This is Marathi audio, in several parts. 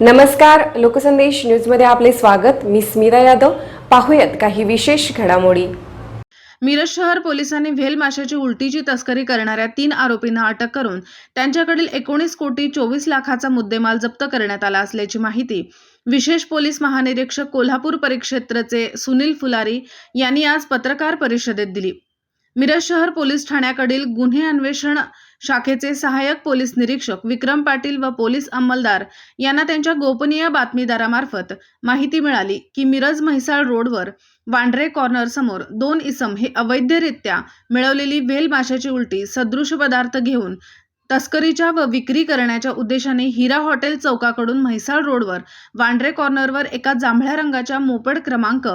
नमस्कार लोकसंदेश न्यूजमध्ये आपले स्वागत. मी स्मिता यादव. पाहूयात काही विशेष घडामोडी. मिरज शहर पोलिसांनी व्हेल माशाची उलटीची तस्करी करणाऱ्या तीन आरोपींना अटक करून त्यांच्याकडील एकोणीस कोटी चोवीस लाखाचा मुद्देमाल जप्त करण्यात आला असल्याची माहिती विशेष पोलीस महानिरीक्षक कोल्हापूर परिक्षेत्रचे सुनील फुलारी यांनी आज पत्रकार परिषदेत दिली. मिरज शहर पोलीस ठाण्याकडील गुन्हे अन्वेषण शाखेचे सहाय्यक पोलीस निरीक्षक विक्रम पाटील व पोलीस अंमलदार यांना त्यांच्या गोपनीय बातमीदारामार्फत माहिती मिळाली की मिरज म्हैसाळ रोडवर वांड्रे कॉर्नर समोर दोन इसम हे अवैधरित्या मिळवलेली वेल माशाची उलटी सदृश पदार्थ घेऊन तस्करीच्या व विक्री करण्याच्या उद्देशाने हिरा हॉटेल चौकाकडून म्हैसाळ रोडवर वांड्रे कॉर्नरवर एका जांभळ्या रंगाच्या मोपड क्रमांक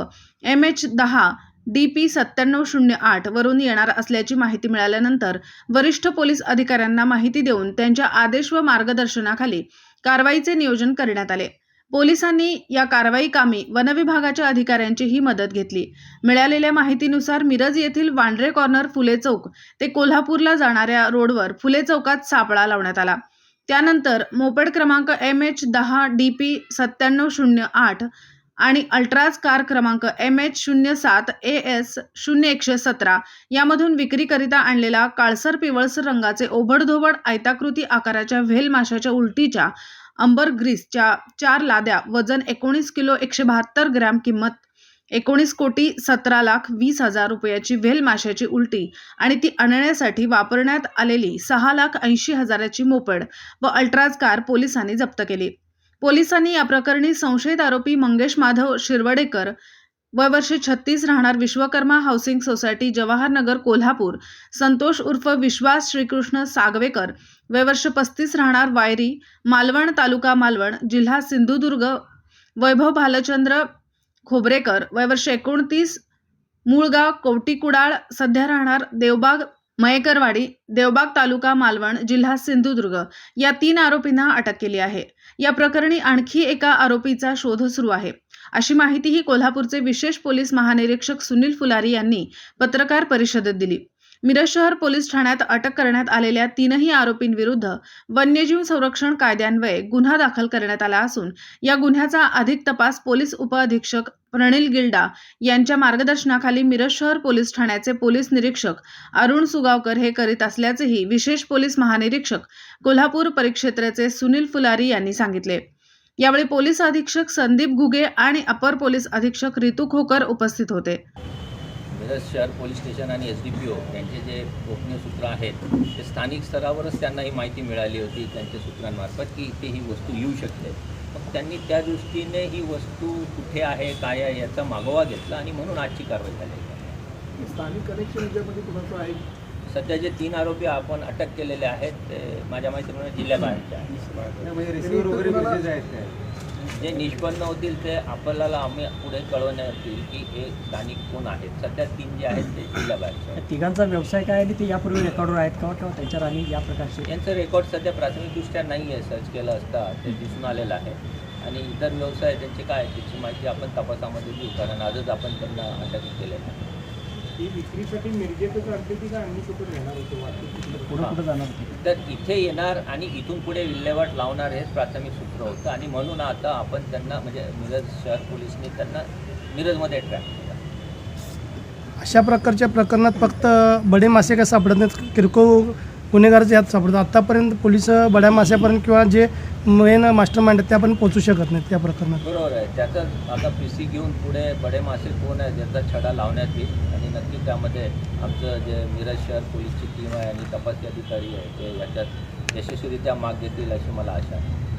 एम एच दहा डी पी सत्त्याण्णव शून्य आठ वरून येणार असल्याची माहिती मिळाल्यानंतर वरिष्ठ पोलीस अधिकाऱ्यांना माहिती देऊन त्यांच्या आदेश व मार्गदर्शनाखाली कारवाईचे नियोजन करण्यात आले. पोलिसांनी या कारवाई कामी वनविभागाच्या अधिकाऱ्यांचीही मदत घेतली. मिळालेल्या माहितीनुसार मिरज येथील वांड्रे कॉर्नर फुले चौक ते कोल्हापूरला जाणाऱ्या रोडवर फुले चौकात सापळा लावण्यात आला. त्यानंतर मोपेड क्रमांक एम एच दहा डी पी सत्त्याण्णव शून्य आठ आणि अल्ट्राज कार क्रमांक एम एच शून्य सात ए एस शून्य एकशे सतरा यामधून विक्रीकरिता आणलेला काळसर पिवळसर रंगाचे ओबडधोबड आयताकृती आकाराच्या व्हेल माशाच्या उलटीच्या अंबर ग्रीसच्या चार लाद्या वजन एकोणीस किलो एकशे बहात्तर ग्रॅम किंमत एकोणीस कोटी सतरा लाख वीस हजार रुपयाची व्हेल माशाची उलटी आणि ती आणण्यासाठी वापरण्यात आलेली सहा लाख ऐंशी हजाराची मोपड व अल्ट्राज कार पोलिसांनी जप्त केली. पोलिसांनी या प्रकरणी संशयित आरोपी मंगेश माधव शिरवडेकर वय वर्षे छत्तीस राहणार विश्वकर्मा हाऊसिंग सोसायटी जवाहरनगर कोल्हापूर संतोष उर्फ विश्वास श्रीकृष्ण सागवेकर वय वर्ष पस्तीस राहणार वायरी मालवण तालुका मालवण जिल्हा सिंधुदुर्ग वैभव भालचंद्र खोबरेकर वय वर्ष एकोणतीस मूळगाव कवटीकुडाळ सध्या राहणार देवबाग मयेकरवाडी देवबाग तालुका मालवण जिल्हा सिंधुदुर्ग. या तीन आरोपींना अटक केली आहे. या प्रकरणी आणखी एका आरोपीचा शोध सुरू आहे. अशी माहितीही कोल्हापूरचे विशेष पोलीस महानिरीक्षक सुनील फुलारी यांनी पत्रकार परिषदेत दिली. मिरज शहर पोलीस ठाण्यात अटक करण्यात आलेल्या तीनही आरोपींविरुद्ध वन्यजीव संरक्षण कायद्यान्वये गुन्हा दाखल करण्यात आला असून या गुन्ह्याचा अधिक तपास पोलीस उपअधीक्षक प्रणिल गिल्डा यांच्या मार्गदर्शनाखाली मिरज शहर पोलीस ठाण्याचे पोलीस निरीक्षक अरुण सुगावकर हे करीत असल्याचेही विशेष पोलीस महानिरीक्षक कोल्हापूर परिक्षेत्राचे सुनील फुलारी यांनी सांगितले. यावेळी पोलीस अधीक्षक संदीप घुगे आणि अपर पोलीस अधीक्षक रितू खोकर उपस्थित होते. मिरज शहर पोलीस स्टेशन आणि एस डी पी ओ यांचे जे गोपनीय सूत्र आहेत ते स्थानिक स्तरावरच त्यांना ही माहिती मिळाली होती त्यांच्या सूत्रांमार्फत की इथे ही वस्तू येऊ शकते. मग त्यांनी त्या दृष्टीने ही वस्तू कुठे आहे काय आहे याचा मागोवा घेतला आणि म्हणून आजची कारवाई झाली. स्थानिक कनेक्शन याच्यामध्ये कुणाचं आहे? सध्या जे तीन आरोपी आपण अटक केलेले आहेत ते माझ्या माहितीप्रमाणे जिल्ह्याबाहेरचे आहेत. जे निष्पन्न होतील ते आपल्याला आम्ही पुढे कळवण्यात येईल की हे स्थानिक कोण आहेत. सध्या तीन जे आहेत ते जिल्ह्याबाहेरचे आहेत या तिघांचा व्यवसाय काय आणि ते यापूर्वी रेकॉर्डवर आहेत का? किंवा त्यांच्यावर आणि या प्रकारचे? यांचं रेकॉर्ड सध्या प्राथमिकदृष्ट्या नाही आहे सर्च केलं असता ते दिसून आलेलं आहे. आणि इतर व्यवसाय त्यांचे काय त्याची माहिती आपण तपासामध्ये देऊ कारण आजच आपण त्यांना अटक केलेलं आहे. ती विक्रीसाठी मिरजेतच आणली ती का आणि कुठं घेणार होते? पुढे कुठं जाणार होते? तर इथे येणार आणि इथून पुढे विल्हेवाट लावणार हेच प्राथमिक सूत्र होतं. आणि म्हणून आता आपण त्यांना म्हणजे मिरज शहर पोलिसनी त्यांना मिरजमध्ये ट्रॅप केला. अशा प्रकारच्या प्रकरणात फक्त बडे मासे काय सापडत नाहीत? किरकोळ गुन्हेगाराचे हात सापडतात आत्तापर्यंत पोलीस बड्या माश्यापर्यंत किंवा जे मेन मास्टर माइंड आहेत आपण पोचू शकत नाहीत त्या प्रकरणात. बरोबर आहे. त्याचा आता पी सी घेऊन पुढे बडे मासे कोण आहे ज्याचा छडा लावण्यात येईल. आणि नक्की त्यामध्ये आमचं जे मिरज शहर पोलीसची टीम आहे आणि तपासणी अधिकारी आहे ते याच्यात यशस्वीरित्या माग घेतील अशी मला आशा आहे.